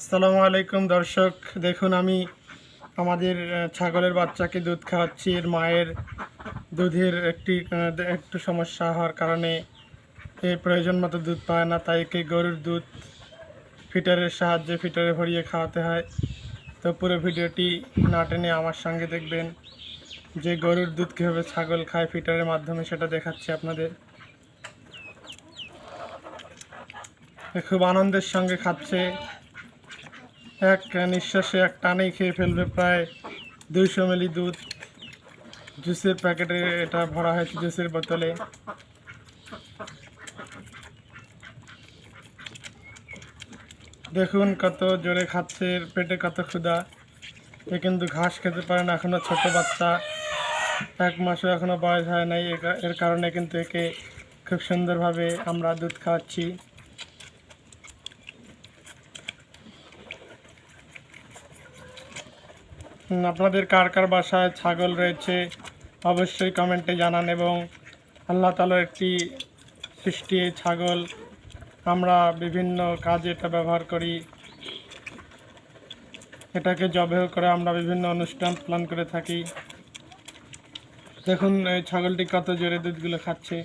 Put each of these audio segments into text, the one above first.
আসসালামু আলাইকুম, দর্শক। দেখুন, আমি আমাদের ছাগলের বাচ্চাকে দুধ খাওয়াচ্ছি। এর মায়ের দুধের একটি একটু সমস্যা হওয়ার কারণে এ প্রয়োজন মতো দুধ পায় না। তাই একে গরুর দুধ ফিটারের সাহায্যে ফিটারে ভরিয়ে খাওয়াতে হয়। তো পুরো ভিডিওটি না টেনে আমার সঙ্গে দেখবেন। যে গরুর দুধ কীভাবে ছাগল খায় ফিটারের মাধ্যমে, সেটা দেখাচ্ছি আপনাদের। খুব আনন্দের সঙ্গে খাচ্ছে। এক নিঃশ্বাসে এক টানেই খেয়ে ফেলবে প্রায় দুইশো মিলি দুধ। জুসের প্যাকেটে এটা ভরা হয়েছে জুসের বোতলে। দেখুন কত জোরে খাচ্ছে, পেটে কত ক্ষুধা। এ কিন্তু ঘাস খেতে পারে না, এখনও ছোট বাচ্চা। এক মাসও এখনও বয়স হয় নাই এর কারণে কিন্তু একে খুব সুন্দরভাবে আমরা দুধ খাওয়াচ্ছি। আপনাদের কার কার বাসায় ছাগল রয়েছে, অবশ্যই কমেন্টে জানান এবং আল্লাহ তালার একটি সৃষ্টি ছাগল। আমরা বিভিন্ন কাজে এটা ব্যবহার করি। এটাকে জবেহ করে আমরা বিভিন্ন অনুষ্ঠান প্ল্যান করে থাকি। দেখুন, এই ছাগলটি কত জোরে দুধগুলো খাচ্ছে।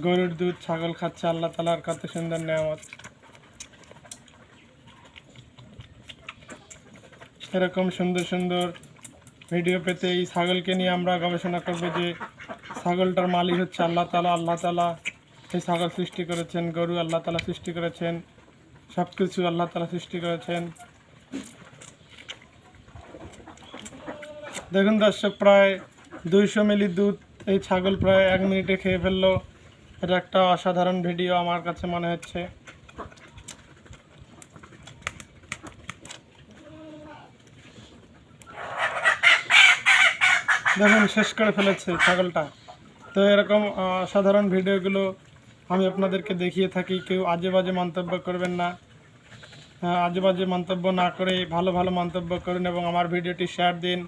গরুর দুধ ছাগল খাচ্ছে, আল্লাহ তালার কত সুন্দর নেয়ামত। এরকম সুন্দর সুন্দর ভিডিও পেতে এই ছাগলকে নিয়ে আমরা গবেষণা করব যে ছাগলটার মালিক হচ্ছে আল্লাহ তালা আল্লাহ তালা এই ছাগল সৃষ্টি করেছেন, গরু আল্লাহ তালা সৃষ্টি করেছেন সব কিছু আল্লাহ তালা সৃষ্টি করেছেন। দেখুন দর্শক, প্রায় দুইশো মিলি দুধ এই ছাগল প্রায় এক মিনিটে খেয়ে ফেলল। এটা একটা অসাধারণ ভিডিও আমার কাছে মনে হচ্ছে। দেখুন, শেষ করে ফেলেছে ছাগলটা। তো এরকম সাধারণ ভিডিওগুলো আমি আপনাদেরকে দেখিয়ে থাকি। কেউ আজে বাজে মন্তব্য করবেন না। আজে বাজে মন্তব্য না করে ভালো ভালো মন্তব্য করুন এবং আমার ভিডিওটি শেয়ার দিন।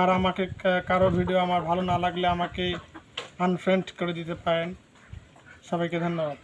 আর আমাকে কারও ভিডিও আমার ভালো না লাগলে আমাকে আনফ্রেন্ড করে দিতে পারেন। সবাইকে ধন্যবাদ।